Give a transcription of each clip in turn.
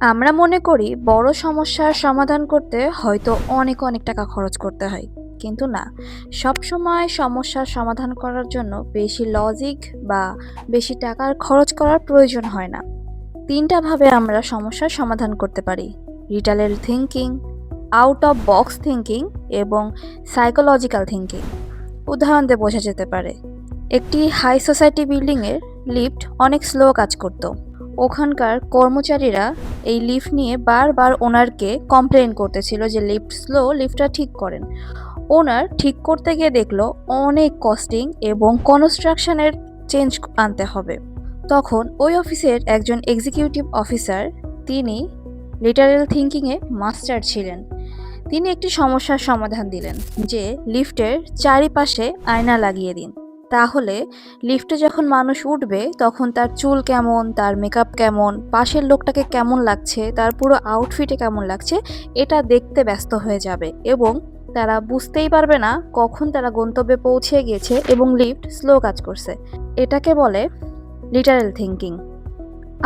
আমরা মনে করি বড় সমস্যার সমাধান করতে হয়তো অনেক অনেক টাকা খরচ করতে হয়। কিন্তু না, সব সময় সমস্যার সমাধান করার জন্য বেশি লজিক বা বেশি টাকার খরচ করার প্রয়োজন হয় না। তিনটা ভাবে আমরা সমস্যার সমাধান করতে পারি। রিটালের thinking out of box thinking এবং সাইকোলজিক্যাল থিঙ্কিং উদাহরণ দিয়ে বোঝা যেতে পারে, একটি হাই সোসাইটি বিল্ডিংয়ের লিফট অনেক স্লো কাজ করত। ওখানকার কর্মচারীরা এই লিফট নিয়ে বারবার ওনারকে কমপ্লেন করতেছিল যে লিফট স্লো, লিফটটা ঠিক করেন। ওনার ঠিক করতে গিয়ে দেখল অনেক কস্টিং এবং কনস্ট্রাকশনের চেঞ্জ আনতে হবে। তখন ওই অফিসের একজন এক্সিকিউটিভ অফিসার তিনি লিটারেল থিঙ্কিংয়ে মাস্টার ছিলেন। তিনি একটি সমস্যার সমাধান দিলেন যে লিফটের চারিপাশে আয়না লাগিয়ে দিন। তাহলে লিফটে যখন মানুষ উঠবে, তখন তার চুল কেমন, তার মেকআপ কেমন, পাশের লোকটাকে কেমন লাগছে, তার পুরো আউটফিটে কেমন লাগছে, এটা দেখতে ব্যস্ত হয়ে যাবে এবং তারা বুঝতেই পারবে না কখন তারা গন্তব্যে পৌঁছে গিয়েছে এবং লিফট স্লো কাজ করছে। এটাকে বলে literal thinking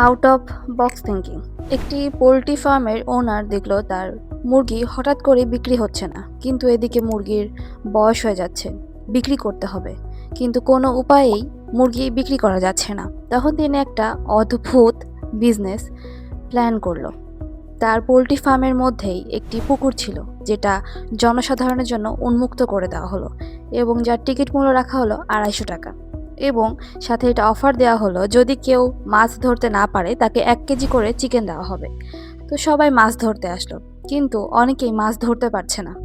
out of box thinking একটি পোলট্রি ফার্মের ওনার দেখল তার মুরগি হঠাৎ করে বিক্রি হচ্ছে না, কিন্তু এদিকে মুরগির বয়স হয়ে যাচ্ছে, বিক্রি করতে হবে। কিন্তু কোনো উপায়েই মুরগি বিক্রি করা যাচ্ছে না। তখন তিনি একটা অদ্ভুত বিজনেস প্ল্যান করল। তার পোলট্রি ফার্মের মধ্যেই একটি পুকুর ছিল, যেটা জনসাধারণের জন্য উন্মুক্ত করে দেওয়া হলো এবং যার টিকিট মূল্য রাখা হলো আড়াইশো টাকা। এবং সাথে এটা অফার দেওয়া হলো, যদি কেউ মাছ ধরতে না পারে, তাকে এক কেজি করে চিকেন দেওয়া হবে। তো সবাই মাছ ধরতে আসলো, কিন্তু অনেকেই মাছ ধরতে পারছে না।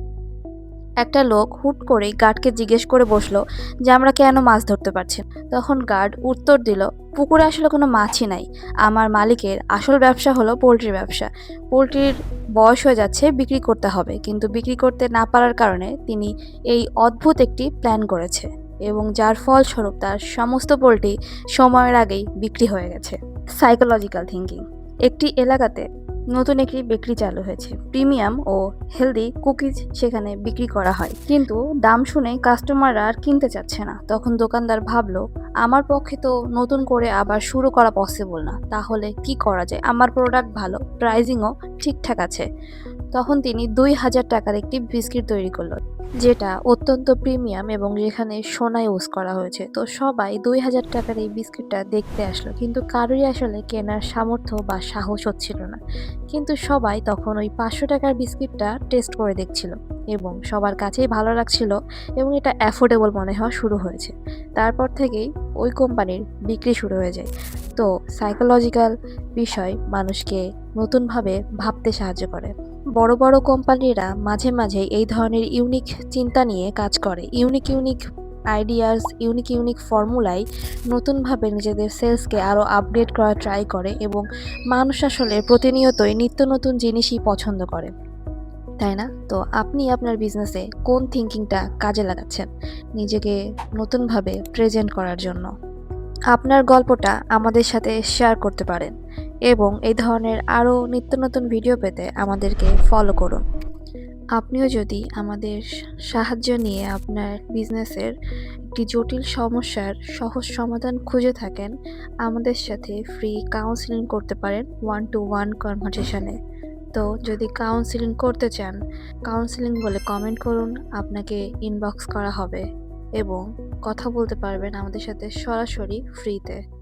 একটা লোক হুট করেই গার্ডকে জিজ্ঞেস করে বসল যে, আমরা কেন মাছ ধরতে পারছি তখন গার্ড উত্তর দিল, পুকুরে আসলে কোনো মাছই নাই। আমার মালিকের আসল ব্যবসা হলো পোলট্রির ব্যবসা। পোলট্রির বয়স হয়ে যাচ্ছে, বিক্রি করতে হবে। কিন্তু বিক্রি করতে না পারার কারণে তিনি এই অদ্ভুত একটি প্ল্যান করেছে এবং যার ফলস্বরূপ তার সমস্ত পোলট্রি সময়ের আগেই বিক্রি হয়ে গেছে। সাইকোলজিক্যাল থিঙ্কিং একটি এলাকাতে নতুন একটি বিক্রি চালু হয়েছে। প্রিমিয়াম ও হেলদি কুকিজ সেখানে বিক্রি করা হয়। কিন্তু দাম শুনে কাস্টমাররা আর কিনতে চাচ্ছে না। তখন দোকানদার ভাবলো, আমার পক্ষে তো নতুন করে আবার শুরু করা পসিবল না। তাহলে কি করা যায়? আমার প্রোডাক্ট ভালো প্রাইজিংও ঠিকঠাক আছে। তখন তিনি দুই হাজার টাকার একটি বিস্কিট তৈরি করল, যেটা অত্যন্ত প্রিমিয়াম এবং যেখানে সোনা ইউজ করা হয়েছে। তো সবাই দুই হাজার টাকার এই বিস্কিটটা দেখতে আসলো, কিন্তু কারোরই আসলে কেনার সামর্থ্য বা সাহস হচ্ছিল না। কিন্তু সবাই তখন ওই পাঁচশো টাকার বিস্কিটটা টেস্ট করে দেখছিল এবং সবার কাছেই ভালো লাগছিল এবং এটা অ্যাফোর্ডেবল মনে হওয়া শুরু হয়েছে। তারপর থেকেই ওই কোম্পানির বিক্রি শুরু হয়ে যায়। তো সাইকোলজিক্যাল বিষয় মানুষকে নতুনভাবে ভাবতে সাহায্য করে। বড় বড় কোম্পানিরা মাঝে মাঝে এই ধরনের ইউনিক চিন্তা নিয়ে কাজ করে। Unique unique ideas, unique unique ফর্মুলায় নতুনভাবে নিজেদের সেলসকে আরও আপডেট করার ট্রাই করে এবং মানুষ আসলে প্রতিনিয়তই নিত্য নতুন জিনিসই পছন্দ করে। তাই না? তো আপনি আপনার বিজনেসে কোন থিঙ্কিংটা কাজে লাগাচ্ছেন? নিজেকে নতুনভাবে প্রেজেন্ট করার জন্য। আপনার গল্পটা আমাদের সাথে শেয়ার করতে পারেন। এবং এই ধরনের আরও নিত্য নতুন ভিডিও পেতে আমাদেরকে ফলো করুন। আপনিও যদি আমাদের সাহায্য নিয়ে আপনার বিজনেসের একটি জটিল সমস্যার সহজ সমাধান খুঁজে থাকেন, আমাদের সাথে ফ্রি কাউন্সিলিং করতে পারেন ওয়ান টু ওয়ান কনভারসেশনে তো যদি কাউন্সিলিং করতে চান কাউন্সিলিং বলে কমেন্ট করুন, আপনাকে ইনবক্স করা হবে এবং কথা বলতে পারবেন আমাদের সাথে সরাসরি ফ্রিতে